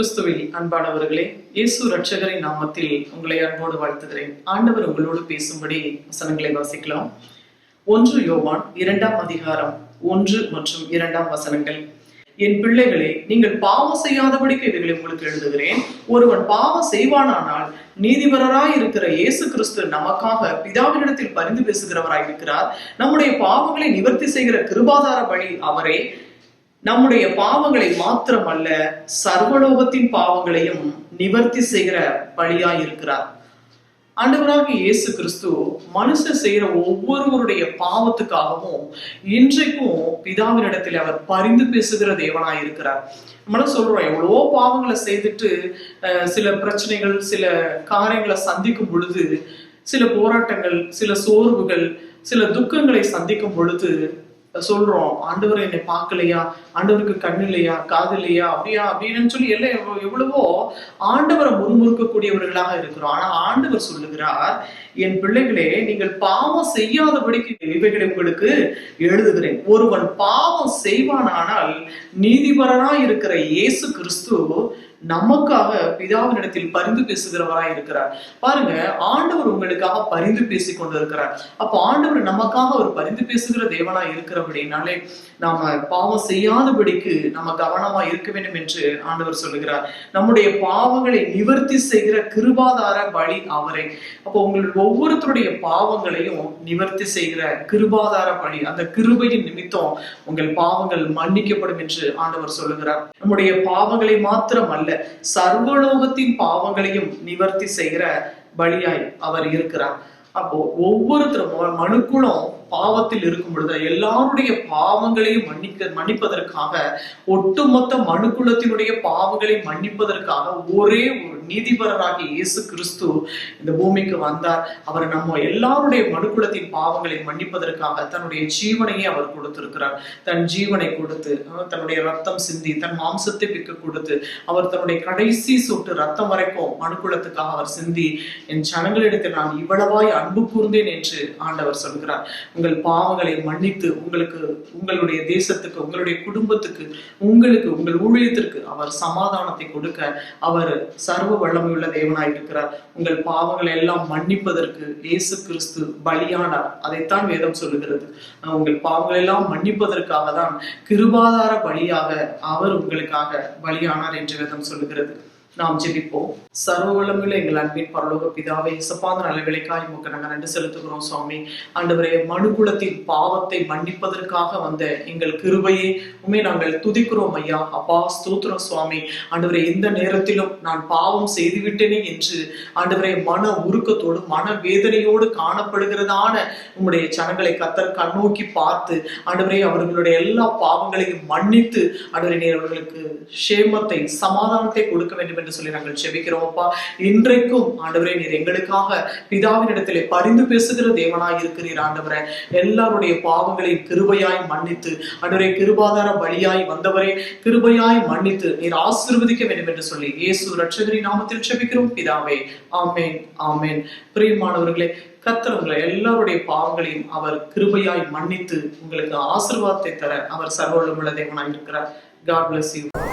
கிறிஸ்துவில் அன்பானவர்களே இயேசு ரட்சகரின் நாமத்தில் உங்களை அன்போடு வாழ்த்துகிறேன். ஆண்டவர் உங்களோடு பேசும்படி வசனங்களை வாசிக்கலாம். ஒன்று யோவான் இரண்டாம் அதிகாரம் ஒன்று மற்றும் இரண்டாம் வசனங்கள். என் பிள்ளைகளே நீங்கள் பாவம் செய்யாதபடிக்கு இவைகளை உங்களுக்கு எழுதுகிறேன். ஒருவன் பாவம் செய்வானானால் நீதிபரராய் இருக்கிற இயேசு கிறிஸ்து நமக்காக பிதாவினிடத்தில் பரிந்து பேசுகிறவராய் இருக்கிறார். நம்முடைய பாவங்களை நிவர்த்தி செய்கிற கிருபாதார வழி அவரே. நம்முடைய பாவங்களை மாத்திரமல்ல சர்வலோகத்தின் பாவங்களையும் நிவர்த்தி செய்கிற பலியாய் இருக்கிறார். ஆண்டவராகிய இயேசு கிறிஸ்து மனுஷன் செய்கிற ஒவ்வொருவருடைய பாவத்துக்காகவும் இன்றைக்கும் பிதாவினிடத்தில் அவர் பரிந்து பேசுகிற தேவனா இருக்கிறார். நம்மளாம் சொல்றோம் எவ்வளவோ பாவங்களை செய்துட்டு சில பிரச்சனைகள் சில காரியங்களை சந்திக்கும் பொழுது சில போராட்டங்கள் சில சோர்வுகள் சில துக்கங்களை சந்திக்கும் பொழுது சொல்றோம் ஆண்டவர் என்னை பார்க்கலையா? ஆண்டவருக்கு கண்ணு இல்லையா காது இல்லையா அப்படியா? அப்படின்னு சொல்லி எல்லாம் எவ்வளவோ ஆண்டவரை முறுமுறுக்கக்கூடியவர்களாக இருக்கிறோம். ஆனா ஆண்டவர் சொல்லுகிறார் என் பிள்ளைகளே நீங்கள் பாவம் செய்யாதபடிக்கு இவைகளை உங்களுக்கு எழுதுகிறேன். ஒருவன் பாவம் செய்வானானால் நீதிபரனாய் இருக்கிற இயேசு கிறிஸ்து நமக்காக பிதாவினிடத்தில் பரிந்து பேசுகிறவராய் இருக்கிறார். பாருங்க ஆண்டவர் உங்களுக்காக பரிந்து பேசி கொண்டு இருக்கிறார் அப்போ ஆண்டவர் நமக்காக ஒரு பரிந்து பேசுகிற தேவனா இருக்கிறார். அப்படின்னாலே நாம பாவம் செய்யாதபடிக்கு நம்ம கவனமா இருக்க வேண்டும் என்று ஆண்டவர் சொல்லுகிறார். நம்முடைய பாவங்களை நிவர்த்தி செய்கிற கிருபாதார பலி அவரை. அப்போ உங்களுடைய ஒவ்வொருத்தருடைய பாவங்களையும் நிவர்த்தி செய்கிற கிருபாதார பலி அந்த கிருபையின் நிமித்தம் உங்கள் பாவங்கள் மன்னிக்கப்படும் என்று ஆண்டவர் சொல்லுகிறார். நம்முடைய பாவங்களை மாத்திரம் அல்ல சர்வலோகத்தின் பாவங்களையும் நிவர்த்தி செய்கிற பலியாய் அவர் இருக்கிறார். அப்போ ஒவ்வொருத்தரும் மனுக்குளம் பாவத்தில் இருக்கும் பொழுது எல்லாருடைய பாவங்களையும் மன்னிக்க மன்னிப்பதற்காக ஒட்டுமொத்த மனுக்குலத்தினுடைய பாவங்களை மன்னிப்பதற்காக ஒரே ஒரு நீதிபரராகிய இயேசு கிறிஸ்து இந்த பூமிக்கு வந்தார். அவர் நம்ம எல்லாருடைய மனுக்குலத்தின் பாவங்களை மன்னிப்பதற்காக தன்னுடைய ஜீவனையே அவர் கொடுத்திருக்கிறார். தன் ஜீவனை கொடுத்து தன்னுடைய ரத்தம் சிந்தி தன் மாம்சத்தை பிக்க கொடுத்து அவர் தன்னுடைய கடைசி சொட்டு ரத்தம் வரைக்கும் மனுக்குலத்துக்காக அவர் சிந்தி என் ஜனங்களிடத்தில் நான் இவ்வளவாய் அன்பு கூர்ந்தேன் என்று ஆண்டவர் சொல்கிறார். உங்கள் பாவங்களை மன்னித்து உங்களுக்கு உங்களுடைய தேசத்துக்கு உங்களுடைய குடும்பத்துக்கு உங்களுக்கு உங்கள் ஊழியத்திற்கு அவர் சமாதானத்தை கொடுக்க அவர் சர்வ வல்லமையுள்ள தேவனாய் இருக்கிறார். உங்கள் பாவங்களை எல்லாம் மன்னிப்பதற்கு இயேசு கிறிஸ்து பலியானார். அதைத்தான் வேதம் சொல்லுகிறது. உங்கள் பாவங்களை எல்லாம் மன்னிப்பதற்காக தான் கிருபாதார பலியாக அவர் உங்களுக்காக பலியானார் என்று வேதம் சொல்லுகிறது. நாம் ஜெபிப்போம். சர்வ எங்கள் அன்பின் பரலோக பிதாவை இசப்பாத நல்ல விலைக்காய் உமக்கு நாங்கள் நன்றி செலுத்துகிறோம் சுவாமி. ஆண்டவரே மனுகுலத்தின் பாவத்தை மன்னிப்பதற்காக வந்த எங்கள் கிருபையை உண்மை நாங்கள் துதிக்கிறோம் ஐயா. அப்பா ஸ்தூத்திரம் சுவாமி. ஆண்டவரே எந்த நேரத்திலும் நான் பாவம் செய்துவிட்டேனே என்று ஆண்டவரே மன உருக்கத்தோடு மன வேதனையோடு காணப்படுகிறதான உம்முடைய ஜனங்களை கத்தர் கண்ணோக்கி பார்த்து ஆண்டவரே அவர்களுடைய எல்லா பாவங்களையும் மன்னித்து ஆண்டவரே அவர்களுக்கு சேமத்தை சமாதானத்தை கொடுக்க வேண்டும் என்று என்று சொல்லி நாங்கள் செபிக்கிறோம் அப்பா. இன்றைக்கும் ஆண்டவரே நீர் எங்களுக்காக பிதாவினிடத்திலே பரிந்து பேசுகிற தேவனாய் இருக்கிறீர் ஆண்டவரே. எல்லாருடைய பாவங்களையும் கிருபையாய் மன்னித்து ஆண்டவரே கிருபாதார பலியாய் வந்தவரே கிருபையாய் மன்னித்து நீர் ஆசிர்வதிக்க வேண்டும் என்று சொல்லி இயேசு ரட்சகரின் நாமத்தில் செபிக்கிறோம் பிதாவே. ஆமேன் ஆமேன். பிரியமானவர்களே கர்த்தர் உங்களை எல்லாருடைய பாவங்களையும் அவர் கிருபையாய் மன்னித்து உங்களுக்கு ஆசிர்வாதத்தை தர அவர் சர்வவல்லமுள்ள தேவனாய் இருக்கிறார். God bless you